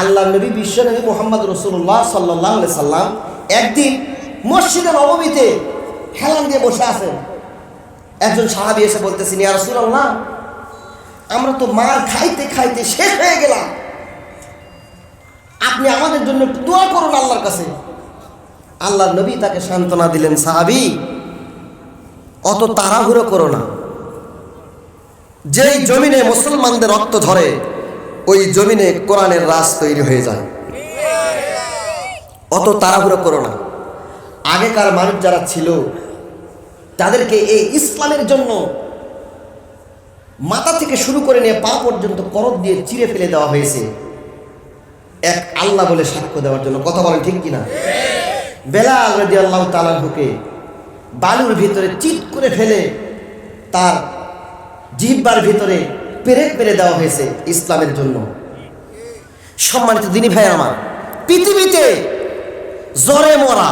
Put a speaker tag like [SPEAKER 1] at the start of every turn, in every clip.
[SPEAKER 1] আল্লাহ নবী বিশ্ব নবী মোহাম্মদ রসুল্লাহ সাল্লাহ সাল্লাম একদিন মসজিদে নবমীতে হেলান দিয়ে বসে আছেন। একজন সাহাবি এসে বলতেছেন ইয়া রসুল্লাহ আমরা তো মার খাইতে খাইতে শেষ হয়ে গেলাম। আপনি আমাদের জন্য একটু দোয়া করুন আল্লাহর কাছে। আল্লাহ নবী তাকে সান্ত্বনা দিলেন, সাহাবি, অত তাড়াহুড়ো করো না। যেই জমিনে মুসলমানদের রক্ত ধরে ওই জমিনে কোরআনের রাস তৈরি হয়ে যায়। অত তাড়াহুড়ো করো না। আগেকার মানুষ যারা ছিল, তাদেরকে এই ইসলামের জন্য মাথা থেকে শুরু করে নিয়ে পা পর্যন্ত করদ দিয়ে চিরে ফেলে দেওয়া হয়েছে। এক আল্লাহ বলে সাক্ষ্য দেওয়ার জন্য। কথা বলেন ঠিক কিনা? বেলাল রাজি আল্লাহ তালাহুকে বালুর ভিতরে চিৎ করে ফেলে, তার জিহ্বার ভিতরে পেরেক পেরে দেওয়া হয়েছে ইসলামের জন্য। সম্মানিত দিনী ভাই আমার, পৃথিবীতে জ্বরে মরা,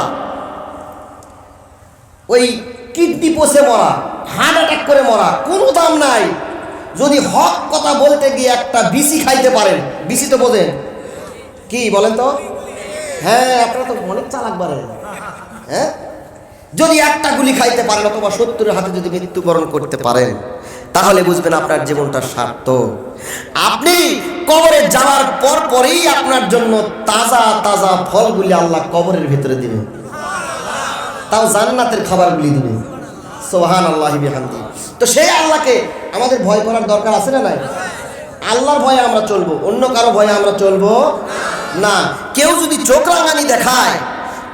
[SPEAKER 1] ওই কিডনি পচে মরা, হার্ট অ্যাটাক করে মরা, কোনো দাম নাই। যদি হক কথা বলতে গিয়ে একটা বিসি খাইতে পারেন, বিসি তো বোঝেন। কি বলেন তো? হ্যাঁ আপনারা তো অনেক চালাক বাড়ে হ্যাঁ? যদি একটা গুলি খাইতে পারেন অথবা সত্তরের হাতে যদি মৃত্যুবরণ করতে পারেন তাহলে বুঝবেন আপনার জীবনটা সার্থক। আপনি কবরে যাওয়ার পর পরেই আপনার জন্য তাজা তাজা ফলগুলি আল্লাহ কবরের ভিতরে দিবেন। তাও জান্নাতের খাবারগুলি দিবে সোহান আল্লাহ বিহান্তি তো সেই আল্লাহকে আমাদের ভয় করার দরকার আছে না নাই? আল্লাহর ভয়ে আমরা চলবো, অন্য কারও ভয়ে আমরা চলবো না। কেউ যদি চোখ রাঙানি দেখায়,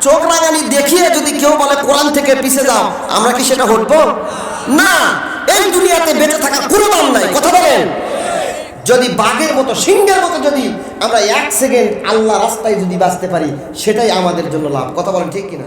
[SPEAKER 1] চোখ রাঙানি দেখিয়ে যদি কেউ বলে, কোরআন থেকে পিছে যাও, আমরা কি সেটা হটবো? না। এই দুনিয়াতে বেঁচে থাকার কোনো দাম নাই। কথা বলেন। যদি বাঘের মতো, সিংহের মতো যদি আমরা এক সেকেন্ড আল্লাহ রাস্তায় যদি বাঁচতে পারি, সেটাই আমাদের জন্য লাভ। কথা বলেন ঠিক কিনা?